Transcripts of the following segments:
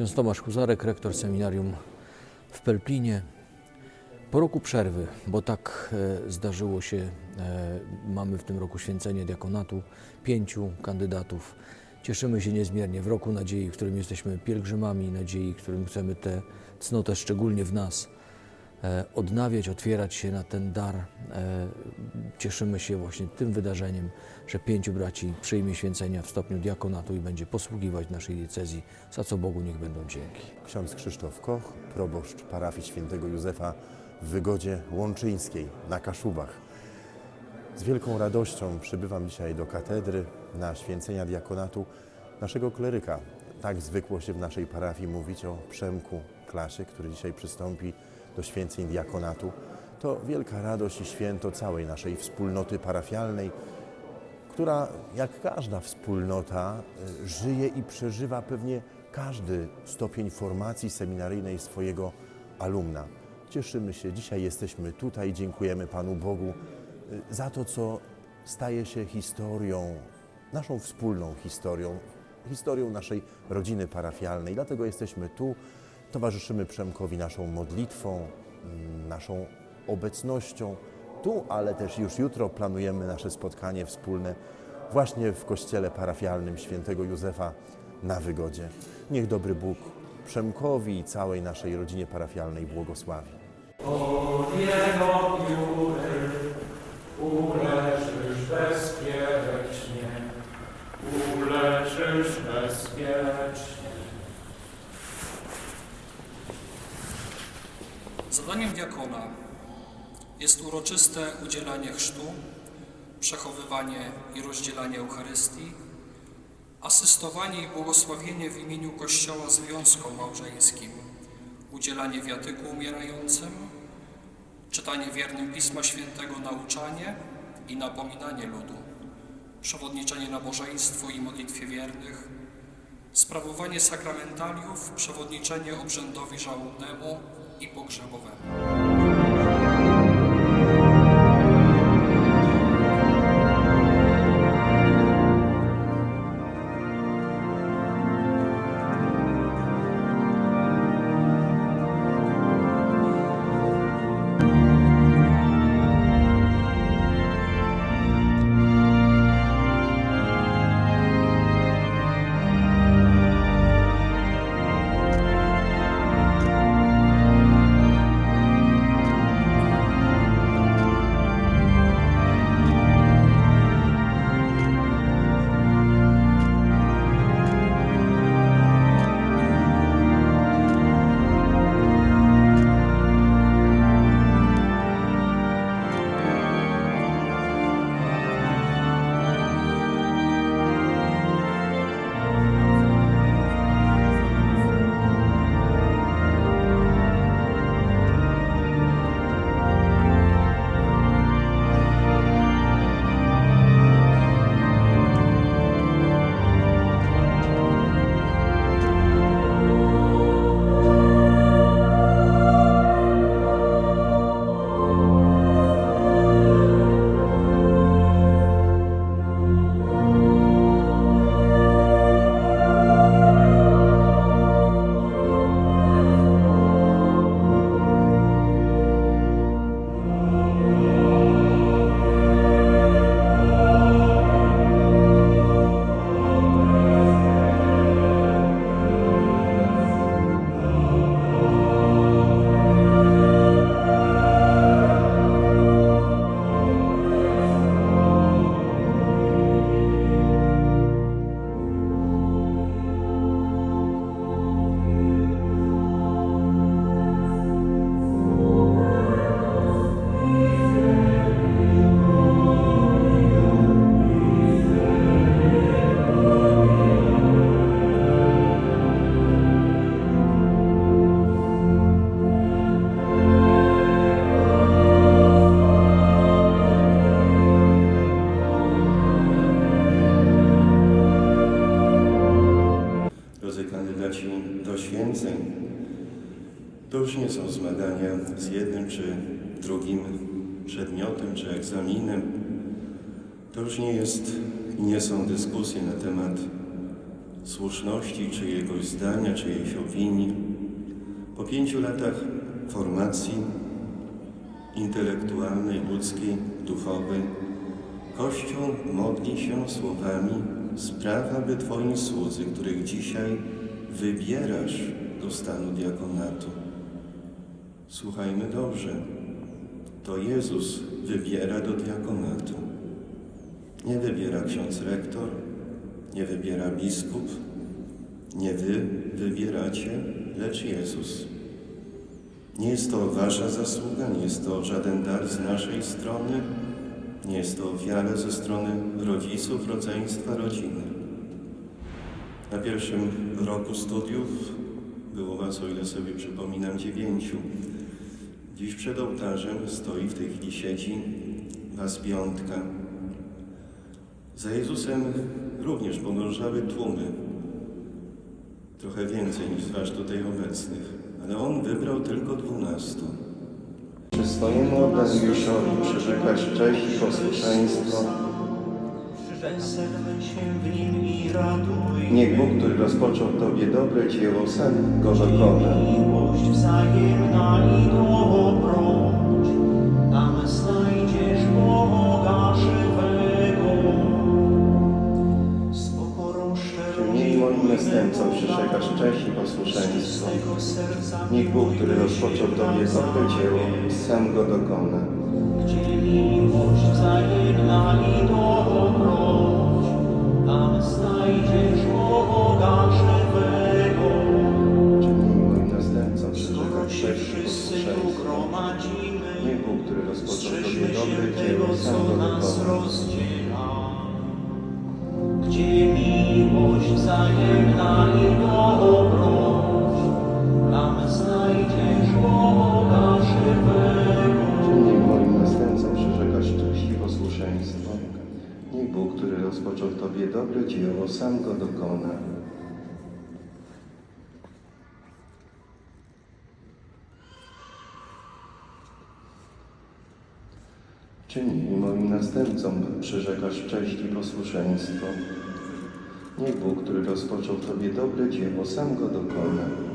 Ksiądz Tomasz Huzarek, rektor seminarium w Pelplinie. Po roku przerwy, bo tak e, zdarzyło się, e, mamy w tym roku święcenie diakonatu, pięciu kandydatów. Cieszymy się niezmiernie w roku nadziei, w którym jesteśmy pielgrzymami nadziei, w którym chcemy tę cnotę szczególnie w nas odnawiać, otwierać się na ten dar. E, Cieszymy się właśnie tym wydarzeniem, że pięciu braci przyjmie święcenia w stopniu diakonatu i będzie posługiwać naszej diecezji, za co Bogu niech będą dzięki. Ksiądz Krzysztof Koch, proboszcz parafii świętego Józefa w Wygodzie Łączyńskiej na Kaszubach. Z wielką radością przybywam dzisiaj do katedry na święcenia diakonatu naszego kleryka. Tak zwykło się w naszej parafii mówić o Przemku Klasie, który dzisiaj przystąpi do święceń diakonatu. To wielka radość i święto całej naszej wspólnoty parafialnej, która jak każda wspólnota y, żyje i przeżywa pewnie każdy stopień formacji seminaryjnej swojego alumna. Cieszymy się, dzisiaj jesteśmy tutaj, dziękujemy Panu Bogu y, za to, co staje się historią, naszą wspólną historią, historią naszej rodziny parafialnej. Dlatego jesteśmy tu, towarzyszymy Przemkowi naszą modlitwą, mm, naszą obecnością tu, ale też już jutro planujemy nasze spotkanie wspólne właśnie w kościele parafialnym świętego Józefa na Wygodzie. Niech dobry Bóg Przemkowi i całej naszej rodzinie parafialnej błogosławi. Uleżysz bezpiecznie, uleżysz bezpiecznie. Zadaniem diakona jest uroczyste udzielanie chrztu, przechowywanie i rozdzielanie Eucharystii, asystowanie i błogosławienie w imieniu Kościoła związkom małżeńskim, udzielanie wiatyku umierającym, czytanie wiernym Pisma Świętego, nauczanie i napominanie ludu, przewodniczenie nabożeństwu i modlitwie wiernych, sprawowanie sakramentaliów, przewodniczenie obrzędowi żałobnemu E pouco żałowany. Kandydaci do to już nie są zmagania z jednym czy drugim przedmiotem czy egzaminem. To już nie jest i nie są dyskusje na temat słuszności czyjegoś zdania, czyjejś opinii. Po pięciu latach formacji intelektualnej, ludzkiej, duchowej, Kościół modli się słowami spraw, aby Twoi słudzy, których dzisiaj wybierasz do stanu diakonatu. Słuchajmy dobrze. To Jezus wybiera do diakonatu. Nie wybiera ksiądz rektor, nie wybiera biskup, nie wy wybieracie, lecz Jezus. Nie jest to wasza zasługa, nie jest to żaden dar z naszej strony, nie jest to ofiara ze strony rodziców, rodzeństwa, rodziny. Na pierwszym roku studiów było was, o ile sobie przypominam, dziewięciu. Dziś przed ołtarzem stoi, w tej chwili siedzi was piątka. Za Jezusem również podążały tłumy, trochę więcej niż z was tutaj obecnych, ale On wybrał tylko dwunastu. Czy swojemu Ewangeliszowi przyrzekasz cześć i posłuszeństwo? Niech Bóg, który rozpoczął w Tobie dobre dzieło, sam go dokona. Miłość wzajemna i dobroć, tam znajdziesz Boga żywego. Z pokorą szczerą mniej moim następcom przyrzekasz cześć i posłuszeństwo? Niech Bóg, który rozpoczął w Tobie dobre dzieło, sam go dokona. Gdzie miłość wzajemna i dobroć, gromadzimy, Niech Bóg, który rozpoczął dobre tego, dzieło, sam co go nas dokona. rozdziela. Gdzie miłość wzajemna i dobroć, tam znajdziesz Boga żywego. Czy mniej moim następcom przyrzekasz cześć i posłuszeństwo? Niech Bóg, który rozpoczął w Tobie dobre dzieło, sam go dokona. Czyni moim następcom przyrzekasz cześć i posłuszeństwo. Niech Bóg, który rozpoczął w Tobie dobre dzieło, sam go dokona.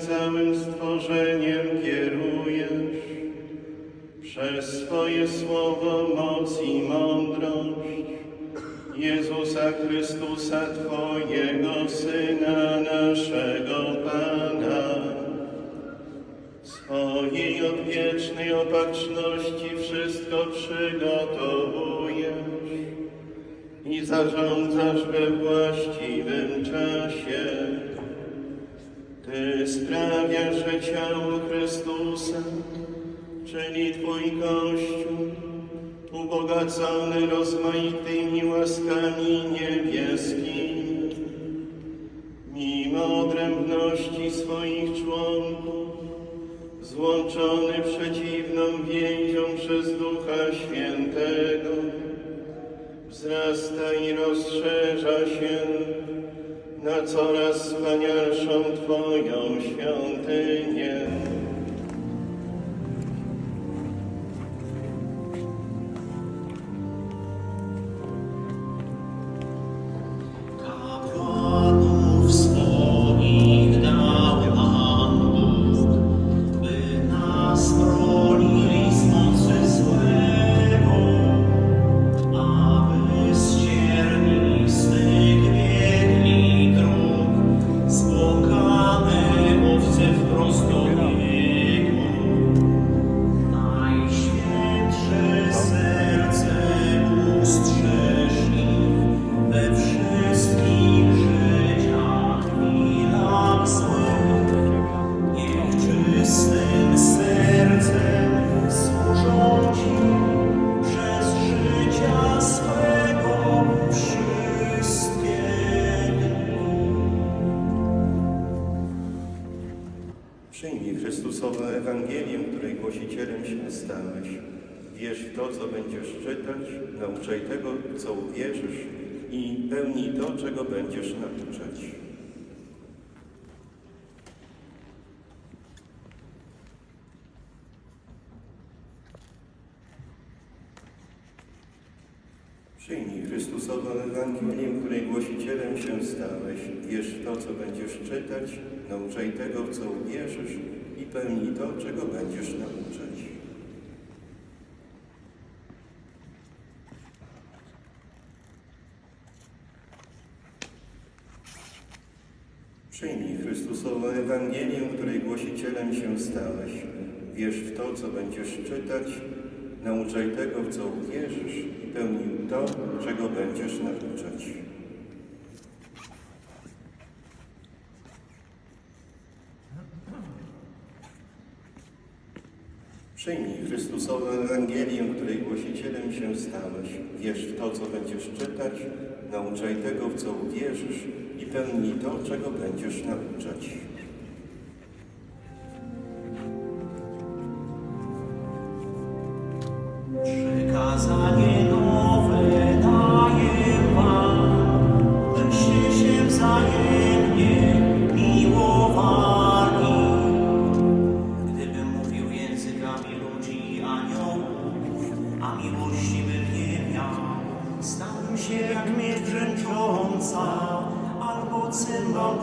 całym stworzeniem kierujesz przez swoje słowo, moc i mądrość Jezusa Chrystusa, Twojego Syna, naszego Pana. Swojej odwiecznej opatrzności wszystko przygotowujesz i zarządzasz we właściwym czasie. Ty sprawiasz, że ciało Chrystusa, czyli Twój Kościół, ubogacony rozmaitymi łaskami niebieskimi, mimo odrębności swoich członków, złączony przeciwną więzią przez Ducha Świętego, wzrasta i rozszerza się na coraz wspanialszą Twoją świątynię. Co będziesz czytać, nauczaj tego, co uwierzysz i pełnij to, czego będziesz nauczać. Przyjmij Chrystusową Ewangelię, której głosicielem się stałeś. Wierz to, co będziesz czytać, nauczaj tego, w co uwierzysz i pełnij to, czego będziesz nauczać. Przyjmij Chrystusową Ewangelię, której głosicielem się stałeś. Wierz w to, co będziesz czytać, nauczaj tego, w co uwierzysz i pełnij to, czego będziesz nauczać. Przyjmij Chrystusową Ewangelię, której głosicielem się stałeś. Wierz w to, co będziesz czytać, nauczaj tego, w co uwierzysz i pełnij to, czego będziesz nauczać. Przykazanie nowe daję wam, byście się wzajemnie miłowali. Gdybym mówił językami ludzi i aniołów, a miłości bym nie miał, stałbym się jak brzęcząca albo cymbał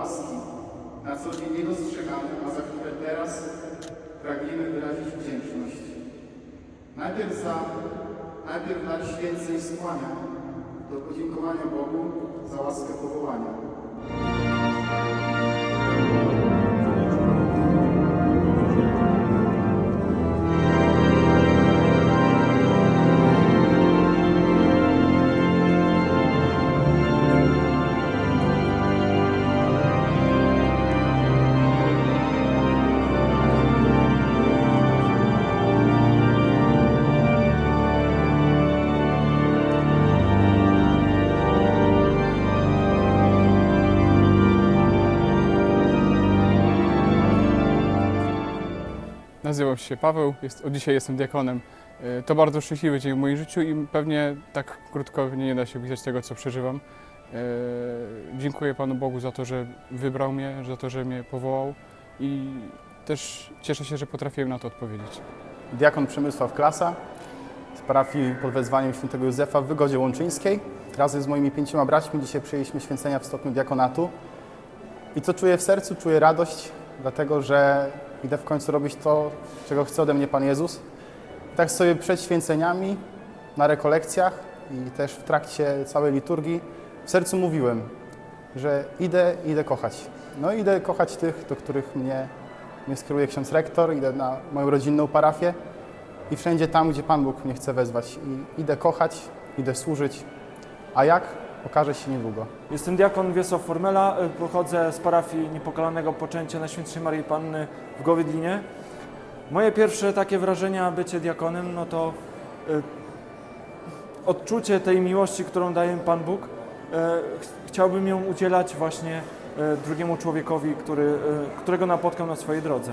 łaski, na co dzień niedostrzegane, a za które teraz pragniemy wyrazić wdzięczność. Najpierw za, najpierw dla święceń skłania, do podziękowania Bogu za łaskę powołania. Nazywam się Paweł, jest, od dzisiaj jestem diakonem. E, To bardzo szczęśliwy dzień w moim życiu i pewnie tak krótko nie da się opisać tego, co przeżywam. E, Dziękuję Panu Bogu za to, że wybrał mnie, za to, że mnie powołał i też cieszę się, że potrafiłem na to odpowiedzieć. diakon Przemysław Klasa z parafii pod wezwaniem świętego Józefa w Wygodzie Łączyńskiej. Razem z moimi pięcioma braćmi dzisiaj przyjęliśmy święcenia w stopniu diakonatu. I co czuję w sercu? Czuję radość, dlatego że idę w końcu robić to, czego chce ode mnie Pan Jezus. I tak sobie przed święceniami, na rekolekcjach i też w trakcie całej liturgii w sercu mówiłem, że idę, idę kochać. No idę kochać tych, do których mnie, mnie skieruje ksiądz rektor, idę na moją rodzinną parafię i wszędzie tam, gdzie Pan Bóg mnie chce wezwać. I idę kochać, idę służyć, a jak? Okaże się niedługo. Jestem diakon Wiesław Formela, y, pochodzę z parafii Niepokalanego Poczęcia Najświętszej Maryi Panny w Gowiedlinie. Moje pierwsze takie wrażenia bycie diakonem, no to y, odczucie tej miłości, którą daje Pan Bóg. Y, ch- chciałbym ją udzielać właśnie drugiemu człowiekowi, który, którego napotkam na swojej drodze.